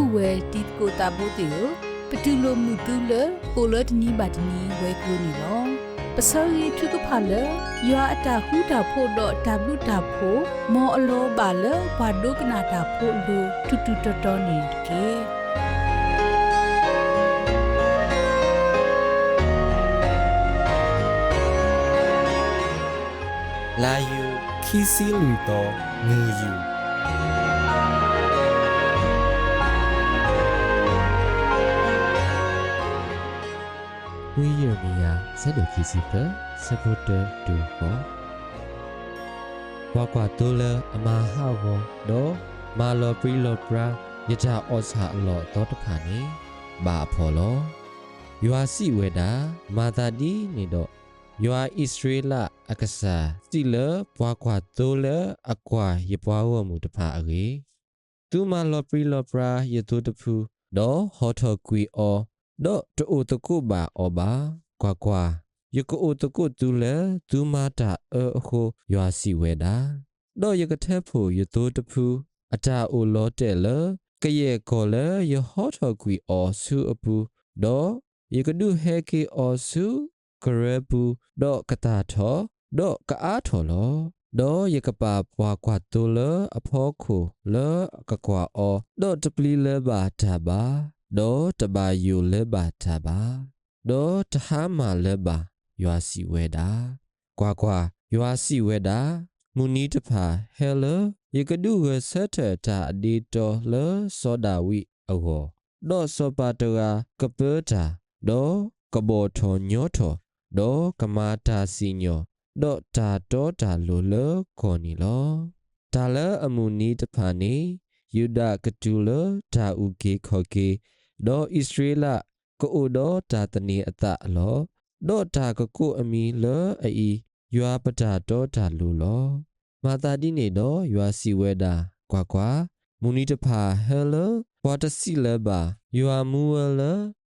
ဥဝဲတီကိုတာဘိုတေယပတူလိုမှုတူလကိုလတနီဘာတနီဝဲကလိုနီလောပစောရီထုကဖာလယောအတာဟူတာဖို့တော့တဘလူတာဖို့မောအလောပါလဘာဒုကနာတာဖို့လူတူတူတော်တော်နေကေလာယူခီစီလူတော်ငူယူ ဝီယမီယာဇက်ဒိုခီစီဖစပိုတာတူဖောဘွာကွာတိုလအမဟာဝဒေါ်မာလောပရီလောပရာယထာဩစာအလောတော့တခါနေဘာဖော်လောယွာစီဝေဒာမာတာဒီနေတော့ယွာဣသရေလအကဆာစီလဘွာကွာတိုလအကွာယပွားဝမှုတဖာအေတူမာလောပရီလောပရာယတုတဖူဒေါ်ဟောထကွီအော ဒေါ်တူတကုဘာအောဘာကွာကွာယကုအိုတကုတူလေဒူမာတာအခုယွာစီဝေဒာဒေါ်ယကတဲ့ဖို့ယတုတဖူအတာအိုလောတဲ့လကရဲ့ကောလေယဟောထကွီအောဆူအပူဒေါ်ယကဒုဟေကေအောဆူကရပူဒေါ်ကတာထောဒေါ်ကအားထောလောဒေါ်ယကပါပွားကွာတူလအဖောခုလကကွာအောဒေါ်တပလီလဘာတာဘာ ဒေါ်တဘာယူလဘာတာဘာဒေါ်တဟာမာလဘာယွာစီဝဲတာကွာကွာယွာစီဝဲတာမူနီတဖာဟဲလယကဒုဝဆက်ထတာအဒီတော်လစောဒာဝိအောဒေါ်စောပါတရာကပေတာဒေါ်ကဘောထောညောထောဒေါ်ကမာတာစီညောဒေါ်တာတောတာလိုလခေါ်နီလောဒါလအမူနီတဖာနေယူဒကတူလဒါဥကေခေါ်ကေ ဒေါ်ဣသရေလကိုအိုဒေါ်တာတနီအတအလောဒေါ်တာကကုအမီလအီယွာပတာတောတာလိုလောမာတာဒီနေတော့ယွာစီဝဲတာကွာကွာမူနီတဖာဟဲလဝါတစီလဘာယွာမူဝလ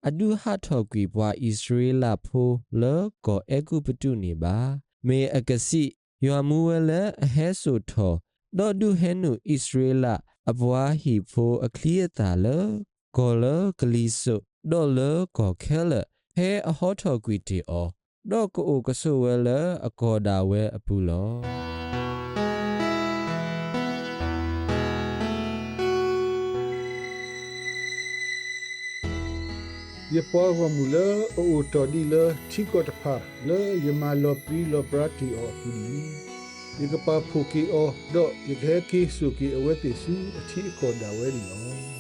အဒုဟတ်ထော်ကွီဘွာဣသရေလဖိုလကောအကုပတုနေပါမေအကစီယွာမူဝလအဟဲဆိုထောဒေါ်ဒုဟဲနုဣသရေလအဘွားဟီဖိုအခလီယတာလ ကောလကလီဆုဒေါ်လကောခဲလဟဲအဟောထော်ကွီတီအောဒေါ်ကိုကဆဝဲလအကောဒါဝဲအပူလော ye po wa mu le o o to di le thi ko ta pha le ye ma lo pri lo pra ti o pu ni ye ka pa phu ki o do ye ke ki su ki a we ti su a thi ko da we ni o a we ti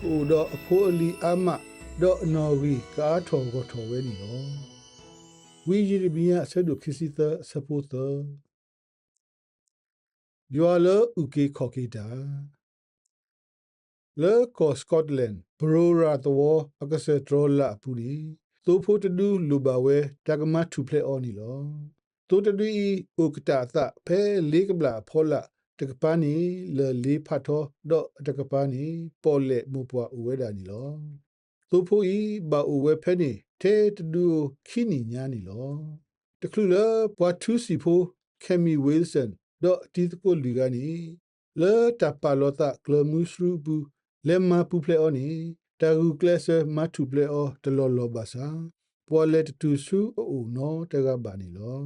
ko do a pho ali ama do no wi ka tho ko tho we ni o wi ji ri bi ya sa do kisi ta support ta yo le u ki ko ki da လေကောစကော့တလန်ဘရိုရာတော်အကဆယ်ထရလာပူလီသို့ဖို့တဒူလူပါဝဲတကမထူဖလက်အော်နီလောတိုတဒူဥကတာသဖဲလေးကဘလာဖောလာ တကပါနီလေလေးဖတ်တော်ဒေါတကပါနီပေါ်လက်မူပွားဥဝဲတာနီလောသို့ဖို့ဤဘာဥဝဲဖဲနီတဲတဒူခိနီညာနီလောတခုလပွားသူစီဖို့ကယ်မီဝီလ်ဆန်ဒေါတီတကိုလူကနီလေတပါလောတာကလမှုစရူဘူးလေမပူဖလေအောနီတာဂူကလဆာမတူဖလေအောတလောလောဘာစာပေါ်လက်တူဆူအိုနောတကဘာနီလော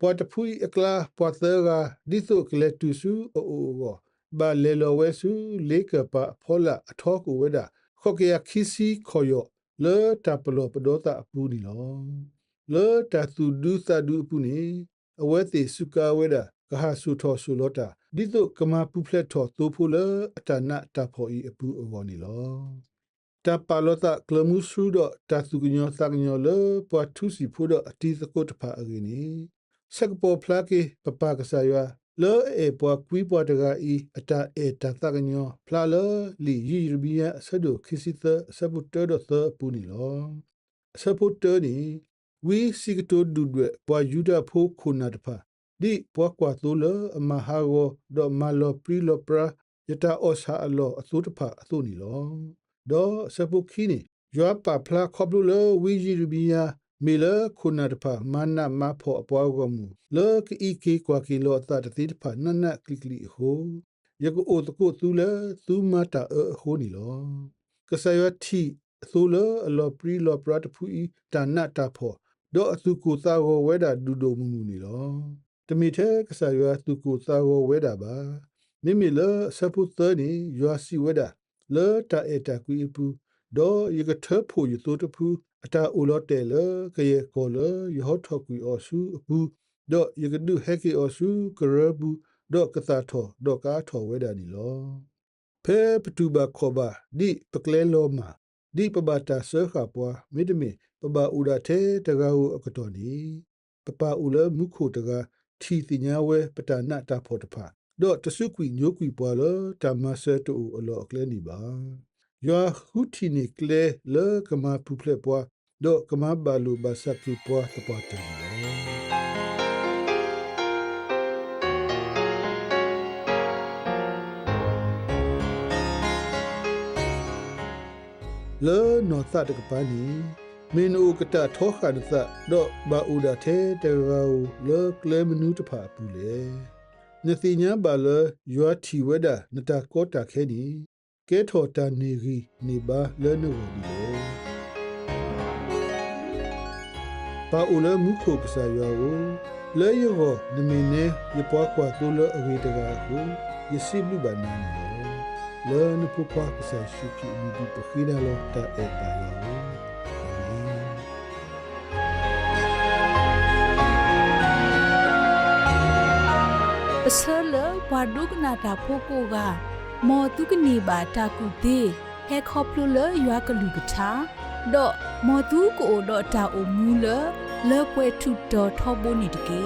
ပေါ်တဖူအကလာပေါ်သရာဒီသုကလက်တူဆူအိုအိုဘောဘာလေလောဝဲဆူလေကပါဖောလာအထောကူဝဲတာခော့ကရခီစီခေါ်ယောလေတပလောပဒောတာအပူနီလောလေတသူဒုသဒုအပူနီအဝဲတိစုကဝဲတာကဟာဆူထောဆူလောတာဒီတုကမပူဖလက်ထောတူဖူလအတနာတဖောဤအပူအဝနီလောတပါလောတာကလမှုဆူဒတသုကညောသကညောလပွားထုစီဖူဒအတိသကုတ်တဖာအကင်းနီ စကပေါ်ဖလာကေပပကဆာယွာလောအေပွားကွီပွားတကဤအတအေတသကညောဖလာလလီယီရဘီယာဆဒုခီစီသဆပုတ္တဒသပူနီလောဆပုတ္တနီဝီစီကတိုဒုဒွပွားယူဒဖိုခုနာတဖာဒီပွားကွာသူလအမဟာဂောဒေါ်မလောပရီလောပရာယတာအောဆာအလောအသုတဖအသုနီလောဒေါ်စပုခိနီယွာပပလာခေါပလူလဝီဂျီရဘီယာ မီလခုနာတဖမနမဖောအပွားကမှုလောကီကီကွာကီလောအတတတိတဖနနကလီကလီဟိုယကအိုတကုသူလေသူမတာအဟိုနီလောကဆယတီသူလေအလောပရီလောပရတ်ဖူဤတာနတာဖောဒေါ်အသူကိုသာဝဝဲတာဒူဒိုမူမူနီလောတမီထဲကဆယသူကိုသာဝဝဲတာပါမိမိလဆပုသနီယောစီဝဲတာလေတာအတာကွီပူဒေါ်ယကထဖို့ယသူတဖူ အတာအိုလောတဲလေကရေကောလေယောထောက်ကွီအောဆူအပူဒေါ်ယကဒုဟက်ကီအောဆူကရဘူးဒေါကသာထောဒေါကာထောဝဲတာနီလောဖဲပတူဘခောဘာဒီပကလဲလောမာဒီပဘတာဆခါပွားမိဒမေပဘဥဒထဲတကာဟုအကတော်နီပပဥလမုခိုတကာထီတိညာဝဲပတနာတာဖောတဖာဒေါတဆုကွီညိုကွီပွားလတမဆတူအလောကလဲနီပါ ယောဟုတီနီကလဲလေကမပူဖလက်ပွားဒေါကမဘာလူဘာစကီပွားတပတ်တယ်လောလေနောသတကပနီမင်းအိုကတထောခန်သဒေါဘာဥဒထဲတေဝါလေကလေမနုတဖာပူလေနသိညာဘာလေယောတီဝဒနတကောတာခဲနီ ကဲထောတာနေရီနေပါလေနဝဒီလေပါဥလမုခုကဆာယောကိုလေယောနမင်းနေရပွားကွာသူလအဝေတကာကိုယစီဘလူဘာနာနီလော le ne peut pas que ça suffit ni du pour qu'il a l'autre et pas Amen. ပစလဘွာဒုကနာတာဖိုကိုက မော်တုကနေပါတာကူတေဟဲခေါပလူလရွာကလူကထာဒေါမော်တူကိုဒေါတာအိုမူလလေပွဲထုတော်ထောဘိုနေတကေ